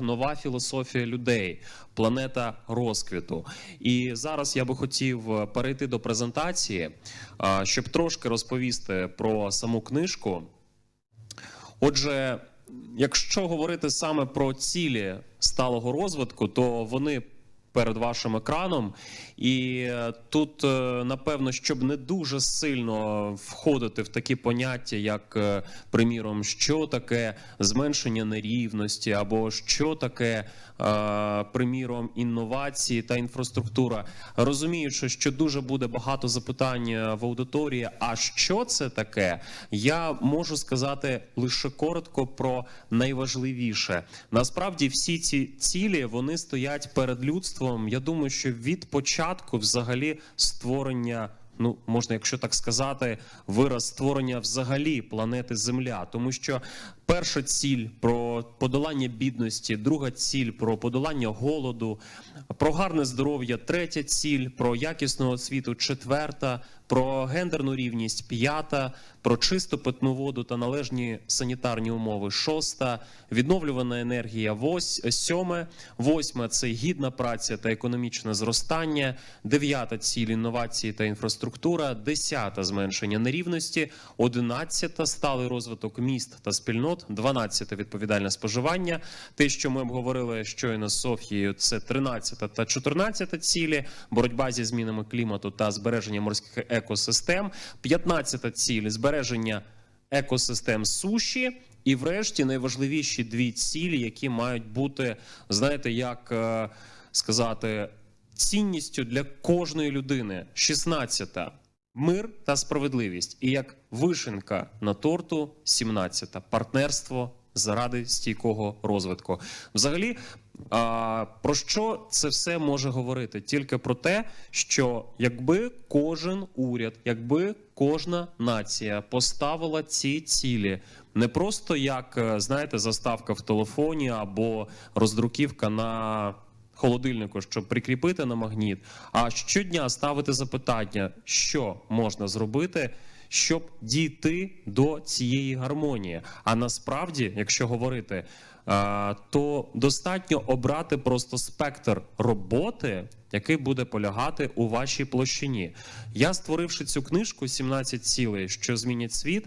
Нова філософія людей, планета розквіту. І зараз я би хотів е, перейти до презентації, щоб трошки розповісти про саму книжку. Отже, якщо говорити саме про цілі сталого розвитку, то вони перед вашим екраном. І е, тут, е, напевно, щоб не дуже сильно входити в такі поняття, як, е, приміром, що таке зменшення нерівності, або що таке, приміром, інновації та інфраструктура, розуміючи, що дуже буде багато запитань е, в аудиторії, а що це таке, я можу сказати лише коротко про найважливіше. Насправді, всі ці цілі вони стоять перед людством. Я думаю, що від початку, взагалі, створення. Ну, можна, якщо так сказати, вираз створення взагалі планети Земля, тому що перша ціль про подолання бідності, друга ціль про подолання голоду, про гарне здоров'я, третя ціль про якісну освіту, четверта, про гендерну рівність, п'ята, про чисту питну воду та належні санітарні умови, шоста, відновлювана енергія, вось, сьоме, восьме це гідна праця та економічне зростання, дев'ята ціль інновації та інфраструктура, десята зменшення нерівності, одинадцята сталий розвиток міст та спільнот, дванадцяте відповідальне споживання. Те, що ми обговорили щойно з Софією, це 13 та 14 цілі, боротьба зі змінами клімату та збереження морських екосистем, 15 ціль збереження екосистем суші. І, врешті, найважливіші дві цілі, які мають бути, знаєте, як е, сказати, цінністю для кожної людини. 16-та мир та справедливість. І як вишенка на торту, 17-та партнерство заради стійкого розвитку. Взагалі, а, про що це все може говорити? Тільки про те, що якби кожен уряд, якби кожна нація поставила ці цілі не просто як е, знаєте, заставка в телефоні або роздруківка на холодильнику, щоб прикріпити на магніт, а щодня ставити запитання, що можна зробити. Щоб дійти до цієї гармонії. А насправді, якщо говорити, то достатньо обрати просто спектр роботи, який буде полягати у вашій площині. Я, створивши цю книжку «17 цілей, що змінять світ,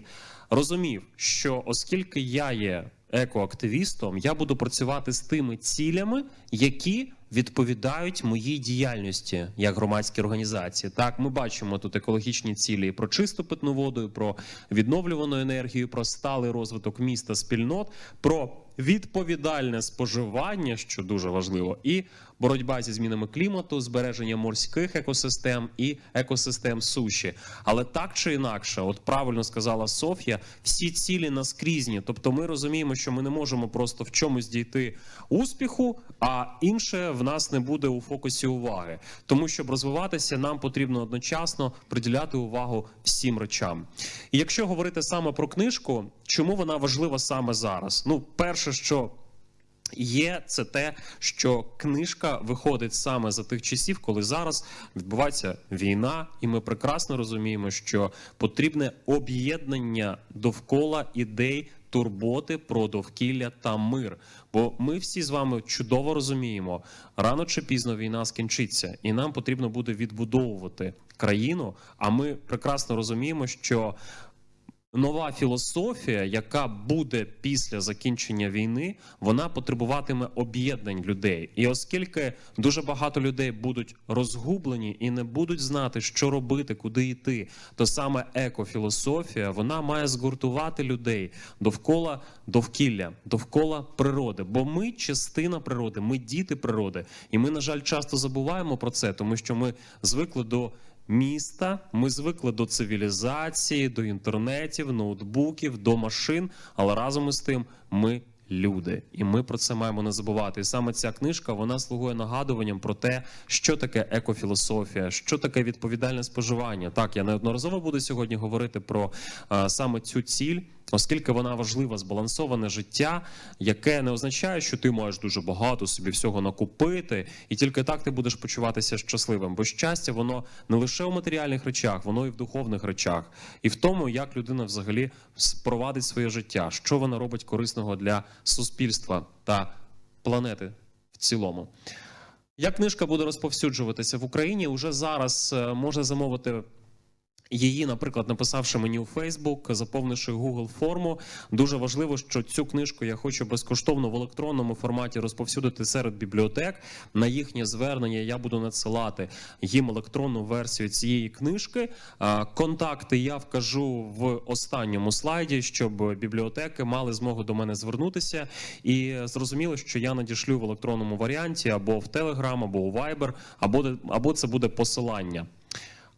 розумів, що оскільки я є екоактивістом, я буду працювати з тими цілями, які відповідають моїй діяльності як громадській організації. Так, ми бачимо тут екологічні цілі про чисту питну воду, про відновлювану енергію, про сталий розвиток міста, спільнот, про відповідальне споживання, що дуже важливо, і боротьба зі змінами клімату, збереження морських екосистем і екосистем суші. Але так чи інакше, от правильно сказала Софія, всі цілі наскрізні. Тобто, ми розуміємо, що ми не можемо просто в чомусь дійти успіху, а інше в нас не буде у фокусі уваги. Тому щоб розвиватися, нам потрібно одночасно приділяти увагу всім речам. І якщо говорити саме про книжку, чому вона важлива саме зараз? Ну, перше, що Є це те, що книжка виходить саме за тих часів, коли зараз відбувається війна, і ми прекрасно розуміємо, що потрібне об'єднання довкола ідей турботи про довкілля та мир. Бо ми всі з вами чудово розуміємо, рано чи пізно війна скінчиться, і нам потрібно буде відбудовувати країну. А ми прекрасно розуміємо, що Нова філософія, яка буде після закінчення війни, вона потребуватиме об'єднань людей. І оскільки дуже багато людей будуть розгублені і не будуть знати, що робити, куди йти, то саме екофілософія вона має згуртувати людей довкола довкілля, довкола природи. Бо ми частина природи, ми діти природи, і ми, на жаль, часто забуваємо про це, тому що ми звикли до міста. Ми звикли до цивілізації, до інтернетів, ноутбуків, до машин, але разом із тим ми. Люди, і ми про це маємо не забувати. І саме ця книжка вона слугує нагадуванням про те, що таке екофілософія, що таке відповідальне споживання. Так, я неодноразово буду сьогодні говорити про а, саме цю ціль, оскільки вона важлива, збалансоване життя, яке не означає, що ти маєш дуже багато собі всього накупити, і тільки так ти будеш почуватися щасливим. Бо щастя, воно не лише у матеріальних речах, воно і в духовних речах, і в тому, як людина взагалі провадить своє життя, що вона робить корисного для суспільства та планети в цілому. Як книжка буде розповсюджуватися в Україні? Уже зараз е, може замовити її, наприклад, написавши мені у Facebook, заповнивши Google форму. Дуже важливо, що цю книжку я хочу безкоштовно в електронному форматі розповсюдити серед бібліотек. На їхнє звернення я буду надсилати їм електронну версію цієї книжки. Контакти я вкажу в останньому слайді, щоб бібліотеки мали змогу до мене звернутися. І зрозуміло, що я надішлю в електронному варіанті або в Telegram, або у Viber, або, або це буде посилання.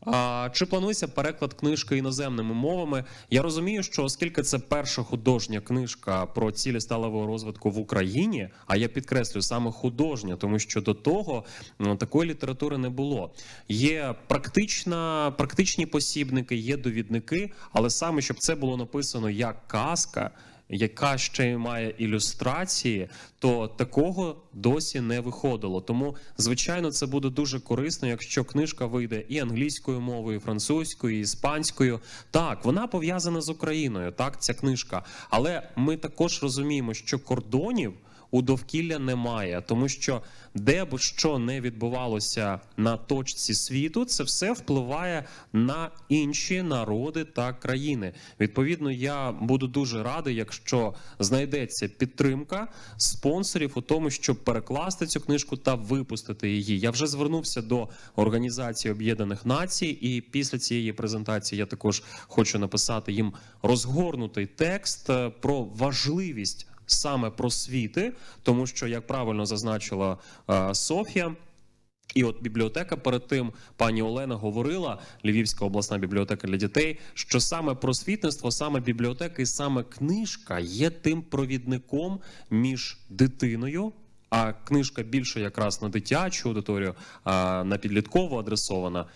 А, Чи планується переклад книжки іноземними мовами? Я розумію, що оскільки це перша художня книжка про цілі сталевого розвитку в Україні, а я підкреслю саме художня, тому що до того ну, такої літератури не було. Є практична, практичні посібники, є довідники, але саме щоб це було написано як казка. Яка ще має ілюстрації, то такого досі не виходило. Тому, звичайно, це буде дуже корисно, якщо книжка вийде і англійською мовою, і французькою, і іспанською. Так, вона пов'язана з Україною. Так, ця книжка. Але ми також розуміємо, що кордонів у довкілля немає, тому що де б що не відбувалося на точці світу, це все впливає на інші народи та країни. Відповідно, я буду дуже радий, якщо знайдеться підтримка спонсорів у тому, щоб перекласти цю книжку та випустити її. Я вже звернувся до Організації Об'єднаних Націй, і після цієї презентації я також хочу написати їм розгорнутий текст е, про важливість саме просвіти, тому що, як правильно зазначила е, Софія. І от бібліотека перед тим пані Олена говорила, Львівська обласна бібліотека для дітей, що саме просвітництво, саме бібліотека і саме книжка є тим провідником між дитиною. А книжка більше якраз на дитячу аудиторію, а на підліткову адресована.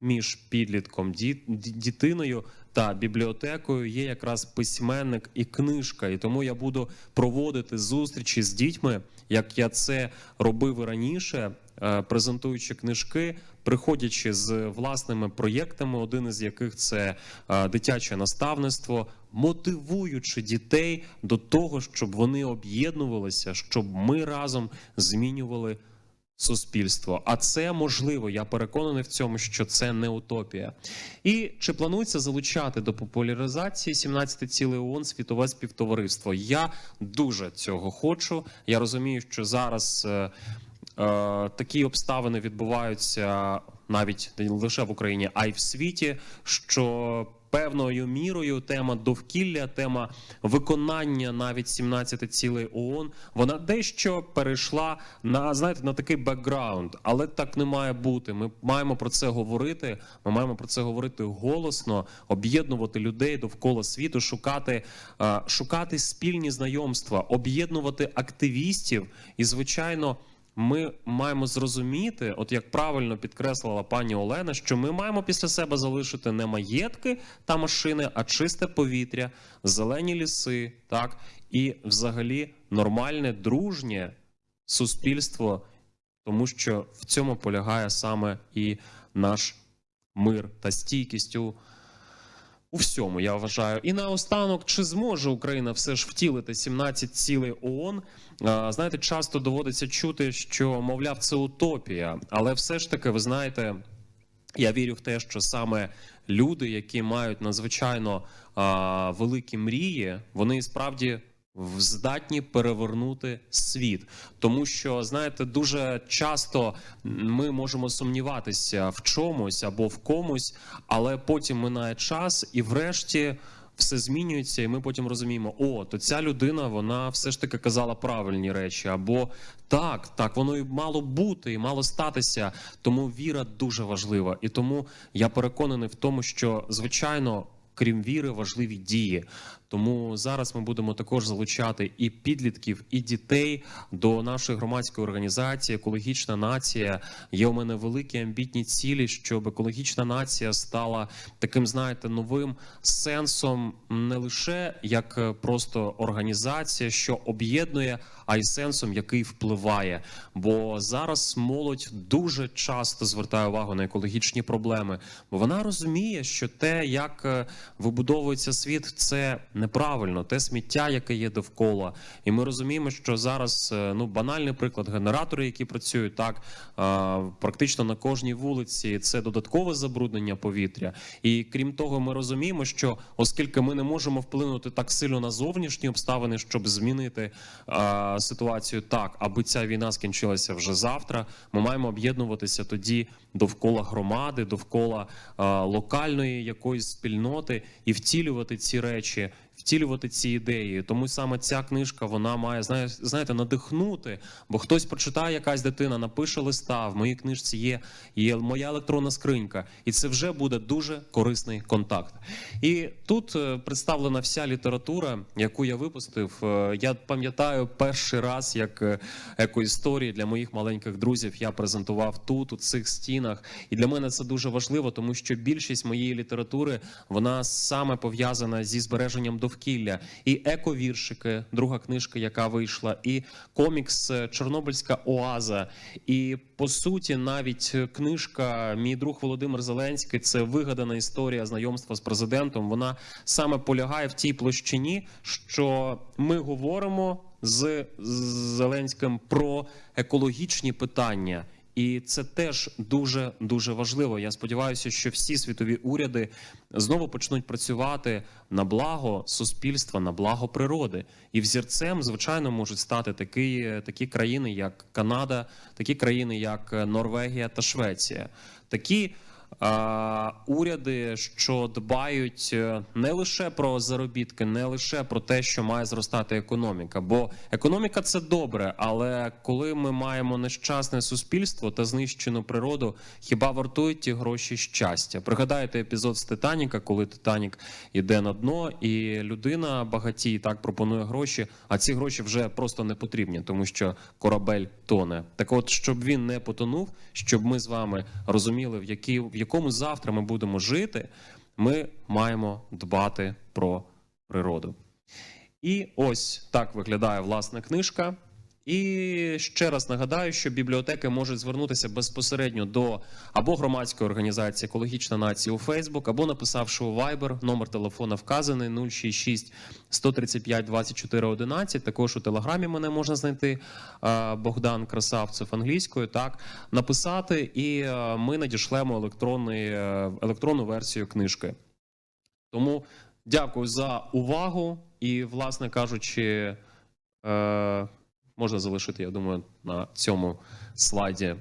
Між підлітком, ді- ді- дітиною та бібліотекою є якраз письменник і книжка. І тому я буду проводити зустрічі з дітьми, як я це робив раніше, е, презентуючи книжки, приходячи з власними проєктами, один із яких це е, дитяче наставництво, мотивуючи дітей до того, щоб вони об'єднувалися, щоб ми разом змінювали суспільство. А це можливо. Я переконаний в цьому, що це не утопія. І чи планується залучати до популяризації 17 цілей ООН світове співтовариство? Я дуже цього хочу. Я розумію, що зараз. е, Е, такі обставини відбуваються навіть не лише в Україні, а й в світі. Що певною мірою тема довкілля, тема виконання навіть 17 цілей ООН, вона дещо перейшла на знаєте на такий бекграунд, але так не має бути. Ми маємо про це говорити. Ми маємо про це говорити голосно, об'єднувати людей довкола світу, шукати, е, шукати спільні знайомства, об'єднувати активістів і, звичайно. Ми маємо зрозуміти, от як правильно підкреслила пані Олена, що ми маємо після себе залишити не маєтки та машини, а чисте повітря, зелені ліси, так? І взагалі нормальне дружнє суспільство, тому що в цьому полягає саме і наш мир та стійкість у у всьому, я вважаю. І наостанок, чи зможе Україна все ж втілити 17 цілей ООН? Знаєте, часто доводиться чути, що мовляв, це утопія, але все ж таки, ви знаєте. Я вірю в те, що саме люди, які мають надзвичайно великі мрії, вони справді здатні перевернути світ, тому що знаєте, дуже часто ми можемо сумніватися в чомусь або в комусь, але потім минає час, і врешті все змінюється, і ми потім розуміємо, о, то ця людина вона все ж таки казала правильні речі, або так, так, воно і мало бути, і мало статися. Тому віра дуже важлива. І тому я переконаний в тому, що звичайно. Крім віри, важливі дії. Тому зараз ми будемо також залучати і підлітків, і дітей до нашої громадської організації Екологічна нація. Є у мене великі амбітні цілі, щоб екологічна нація стала таким, знаєте, новим сенсом не лише як е, просто організація, що об'єднує, а й сенсом, який впливає. Бо зараз молодь дуже часто звертає увагу на екологічні проблеми, бо вона розуміє, що те, як е, вибудовується світ, це не неправильно, те сміття, яке є довкола. І ми розуміємо, що зараз е, ну банальний приклад генератори, які працюють так е, практично на кожній вулиці, це додаткове забруднення повітря. І крім того, ми розуміємо, що оскільки ми не можемо вплинути так сильно на зовнішні обставини, щоб змінити е, ситуацію так, аби ця війна скінчилася вже завтра. Ми маємо об'єднуватися тоді довкола громади, довкола локальної якоїсь спільноти і втілювати ці речі. Втілювати ці ідеї, тому саме ця книжка вона має знає- знаєте, надихнути. Бо хтось прочитає, якась дитина, напише листа. В моїй книжці є, є моя електронна скринька, і це вже буде дуже корисний контакт. І тут е, представлена вся література, яку я випустив. Е, Я пам'ятаю перший раз, як е, екоісторії для моїх маленьких друзів я презентував тут, у цих стінах. І для мене це дуже важливо, тому що більшість моєї літератури вона саме пов'язана зі збереженням довкілля. І ековіршики, друга книжка, яка вийшла, і комікс е, Чорнобильська оаза. І по суті, навіть е, книжка Мій друг Володимир Зеленський це вигадана історія знайомства з президентом. Вона саме полягає в тій площині, що ми говоримо з Зеленським про екологічні питання. І це теж дуже дуже важливо. Я сподіваюся, що всі світові уряди знову почнуть працювати на благо суспільства, на благо природи. І взірцем, звичайно, можуть стати такі, такі країни, як Канада, такі країни, як Норвегія та Швеція. Такі уряди, що дбають е, не лише про заробітки, не лише про те, що має зростати економіка. Бо економіка це добре, але коли ми маємо нещасне суспільство та знищену природу, хіба вартують ті гроші щастя? Пригадайте епізод з Титаніка, коли Титанік іде на дно, і людина багатій так пропонує гроші, а ці гроші вже просто не потрібні, тому що корабель тоне. Так, от щоб він не потонув, щоб ми з вами розуміли, в які в якому завтра ми будемо жити, ми маємо дбати про природу. І ось так виглядає власна книжка. І ще раз нагадаю, що бібліотеки можуть звернутися безпосередньо до або громадської організації Екологічна нація у Фейсбук, або написавши у Viber, номер телефона вказаний 066 135 24 11. Також у телеграмі мене можна знайти е, Богдан Красавцев англійською. Так написати, і е, ми надішлемо електронний, е, електронну версію книжки. Тому дякую за увагу і, власне кажучи. Можна залишити, я думаю, на цьому слайді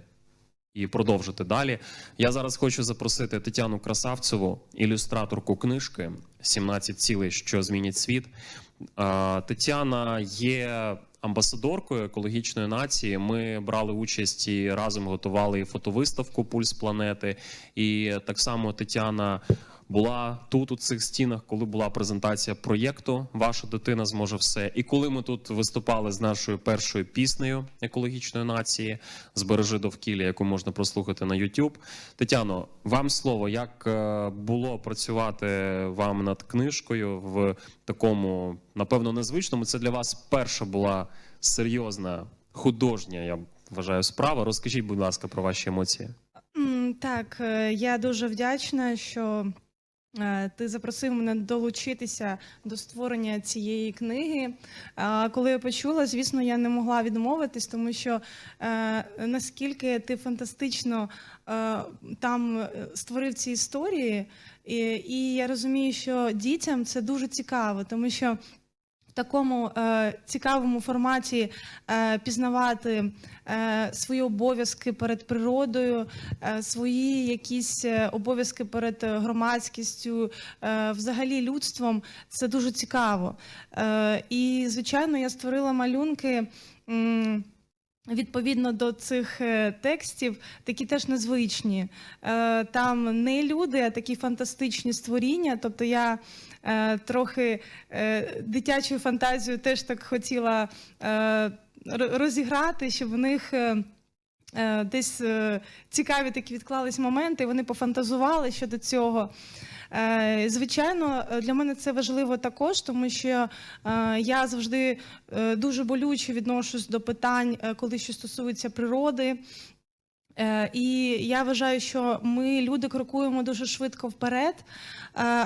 і продовжити далі. Я зараз хочу запросити Тетяну Красавцеву, ілюстраторку книжки «17 цілей, що змінять світ. Тетяна є амбасадоркою екологічної нації. Ми брали участь і разом готували фотовиставку Пульс планети. І так само Тетяна була тут, у цих стінах, коли була презентація проєкту Ваша дитина зможе все. І коли ми тут виступали з нашою першою піснею екологічної нації Збережи довкілля, яку можна прослухати на YouTube. Тетяно, вам слово, як е, було працювати вам над книжкою в такому, напевно, незвичному. Це для вас перша була серйозна художня, я вважаю, справа. Розкажіть, будь ласка, про ваші емоції. Так, е, я дуже вдячна, що ти запросив мене долучитися до створення цієї книги. А Коли я почула, звісно, я не могла відмовитись, тому що е, наскільки ти фантастично е, там е, створив ці історії, і я розумію, що дітям це дуже цікаво, тому що. Такому е, цікавому форматі е, пізнавати е, свої обов'язки перед природою, е, свої якісь е, обов'язки перед громадськістю, е, взагалі людством це дуже цікаво. Е, і, звичайно, я створила малюнки. м, Відповідно до цих е, текстів, такі теж незвичні. Е, Там не люди, а такі фантастичні створіння. Тобто я е, трохи дитячою фантазією теж так хотіла розіграти, щоб в них. Десь цікаві такі відклались моменти, вони пофантазували щодо цього. Е, Звичайно, для мене це важливо також, тому що е, я завжди е, дуже болюче відношусь до питань, коли що стосується природи. І я вважаю, що ми люди крокуємо дуже швидко вперед,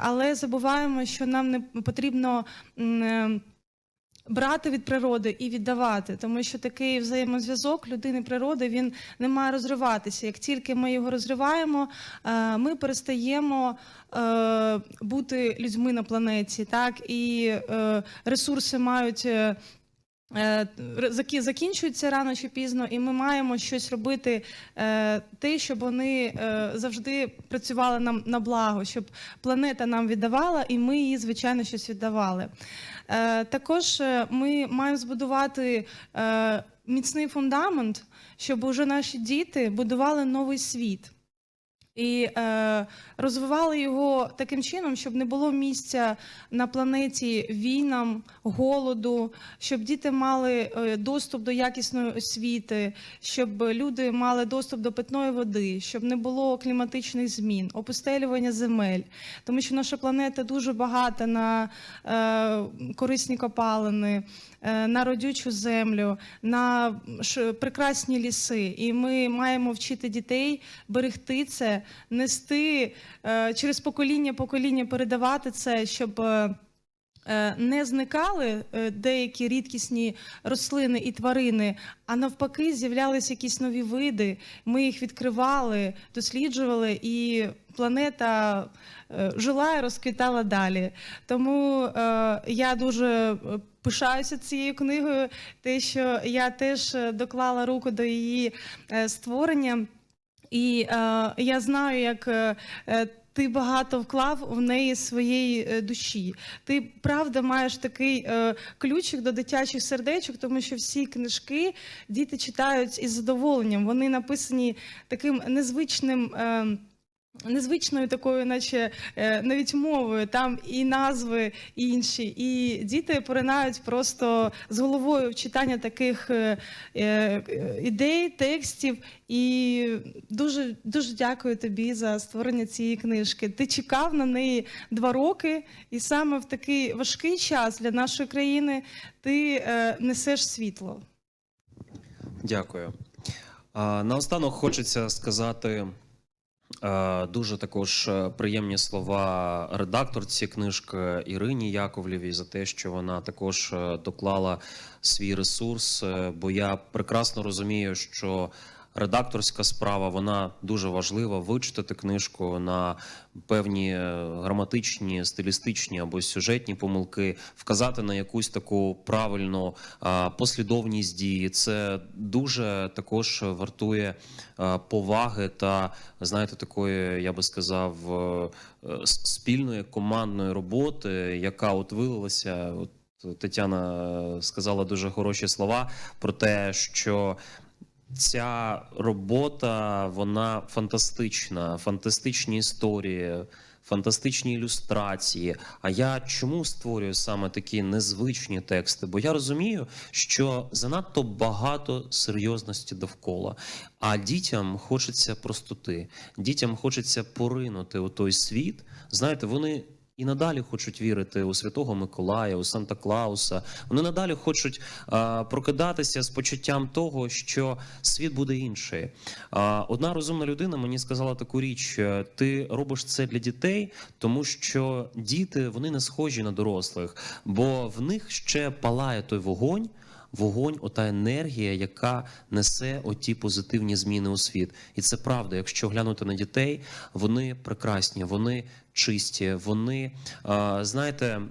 але забуваємо, що нам не потрібно. Брати від природи і віддавати, тому що такий взаємозв'язок людини природи він не має розриватися. Як тільки ми його розриваємо, е, ми перестаємо е, бути людьми на планеті, так і е, ресурси мають. Е, Закінчуються рано чи пізно, і ми маємо щось робити, е, те, щоб вони е, завжди працювали нам на благо, щоб планета нам віддавала, і ми їй, звичайно, щось віддавали. Також ми маємо збудувати міцний фундамент, щоб уже наші діти будували новий світ. І е, розвивали його таким чином, щоб не було місця на планеті війнам, голоду, щоб діти мали е, доступ до якісної освіти, щоб люди мали доступ до питної води, щоб не було кліматичних змін, опустелювання земель, тому що наша планета дуже багата на е, корисні копалини, е, на родючу землю, на прекрасні ліси. І ми маємо вчити дітей берегти це, нести е, через покоління покоління передавати це, щоб. е, е, Не зникали деякі рідкісні рослини і тварини, а навпаки, з'являлися якісь нові види. Ми їх відкривали, досліджували, і планета жила і розквітала далі. Тому я дуже пишаюся цією книгою, те, що я теж доклала руку до її створення. І е, я знаю, як е, е, ти багато вклав в неї своєї е, душі. Ти правда маєш такий е, ключик до дитячих сердечок, тому що всі книжки діти читають із задоволенням. Вони написані таким незвичним. Е, Незвичною такою, наче е, навіть мовою, там і назви інші, і діти поринають просто з головою в читання таких е, е, ідей, текстів. І дуже дуже дякую тобі за створення цієї книжки. Ти чекав на неї два роки, і саме в такий важкий час для нашої країни ти несеш світло. Дякую. Наостанок хочеться сказати дуже також е, приємні слова редакторці книжки Ірині Яковлєвій за те, що вона також е, доклала свій ресурс. е, Бо я прекрасно розумію, що редакторська справа вона дуже важлива. Вичитати книжку на певні е, граматичні, стилістичні або сюжетні помилки, вказати на якусь таку правильну послідовність дії. Це дуже також вартує поваги та знаєте, такої, я би сказав, е, е, спільної командної роботи, яка от вилилася. Тетяна сказала дуже хороші слова про те, що ця робота вона фантастична, фантастичні історії, фантастичні ілюстрації. А я чому створюю саме такі незвичні тексти? Бо я розумію, що занадто багато серйозності довкола. А дітям хочеться простоти, дітям хочеться поринути у той світ. Знаєте, вони. І надалі хочуть вірити у Святого Миколая, у Санта Клауса. Вони надалі хочуть а, прокидатися з почуттям того, що світ буде інший. А, одна розумна людина мені сказала таку річ: е, ти робиш це для дітей, тому що діти вони не схожі на дорослих, бо в них ще палає той вогонь. Вогонь, ота енергія, яка несе оті позитивні зміни у світ, і це правда. Якщо глянути на дітей, вони прекрасні, вони чисті, вони знаєте.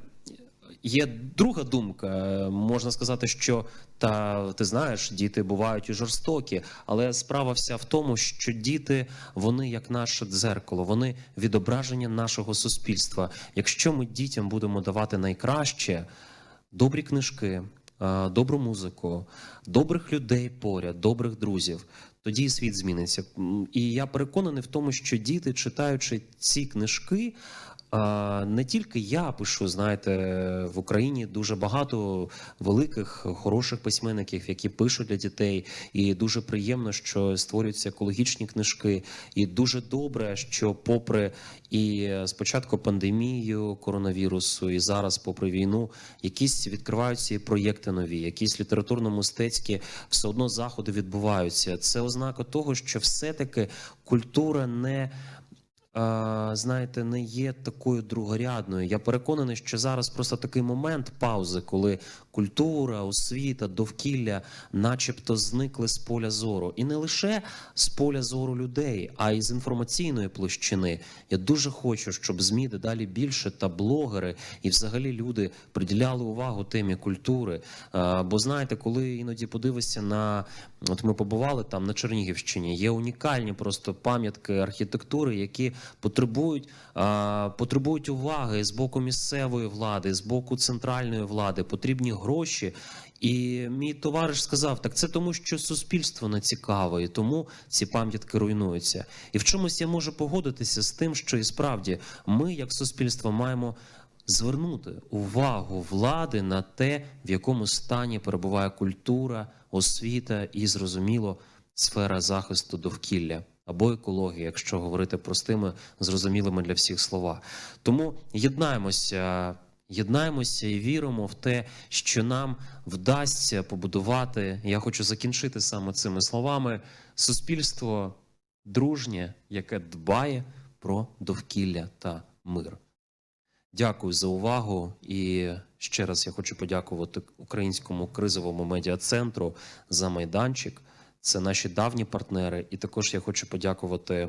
Є друга думка. Можна сказати, що та ти знаєш, діти бувають і жорстокі, але справа вся в тому, що діти вони як наше дзеркало, вони відображення нашого суспільства. Якщо ми дітям будемо давати найкраще, добрі книжки, добру музику, добрих людей поряд, добрих друзів. Тоді і світ зміниться. І я переконаний в тому, що діти, читаючи ці книжки, Не тільки я пишу, знаєте, в Україні дуже багато великих, хороших письменників, які пишуть для дітей, і дуже приємно, що створюються екологічні книжки. І дуже добре, що попри і спочатку пандемію коронавірусу, і зараз, попри війну, якісь відкриваються і проєкти нові, якісь літературно-мистецькі все одно заходи відбуваються. Це ознака того, що все-таки культура не е, знаєте, не є такою другорядною. Я переконаний, що зараз просто такий момент паузи, коли культура, освіта, довкілля, начебто, зникли з поля зору, і не лише з поля зору людей, а й з інформаційної площини. Я дуже хочу, щоб змі дедалі більше та блогери і взагалі люди приділяли увагу темі культури. Е, Бо знаєте, коли іноді подивишся на от ми побували там на Чернігівщині, є унікальні просто пам'ятки архітектури, які потребують, е, потребують уваги з боку місцевої влади, з боку центральної влади, потрібні гроші. І мій товариш сказав: так це тому, що суспільство не цікаве, і тому ці пам'ятки руйнуються. І в чомусь я можу погодитися з тим, що і справді ми, як суспільство, маємо звернути увагу влади на те, в якому стані перебуває культура, освіта і, зрозуміло, сфера захисту довкілля або екології, якщо говорити простими, зрозумілими для всіх слова. Тому єднаємося. Єднаємося і віримо в те, що нам вдасться побудувати. Я хочу закінчити саме цими словами: суспільство дружнє, яке дбає про довкілля та мир. Дякую за увагу. І ще раз я хочу подякувати Українському кризовому медіа-центру за майданчик. Це наші давні партнери. І також я хочу подякувати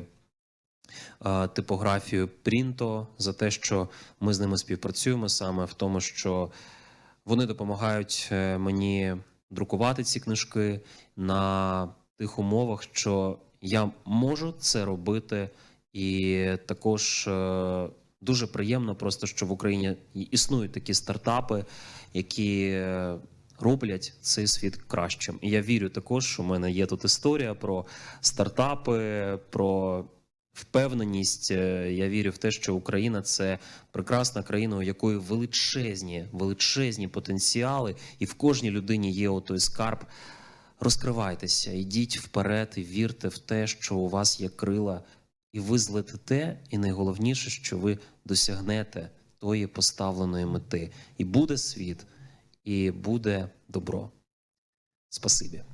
типографію Прінто за те, що ми з ними співпрацюємо саме в тому, що вони допомагають е, мені друкувати ці книжки на тих умовах, що я можу це робити, і також е, дуже приємно, просто що в Україні існують такі стартапи, які е, роблять цей світ кращим. І я вірю також, що в мене є тут історія про стартапи, про впевненість. Е, Я вірю в те, що Україна це прекрасна країна, у якої величезні, величезні потенціали, і в кожній людині є отой скарб. Розкривайтеся, йдіть вперед і вірте в те, що у вас є крила, і ви злетите, і найголовніше, що ви досягнете тої поставленої мети. І буде світ, і буде добро. Спасибі.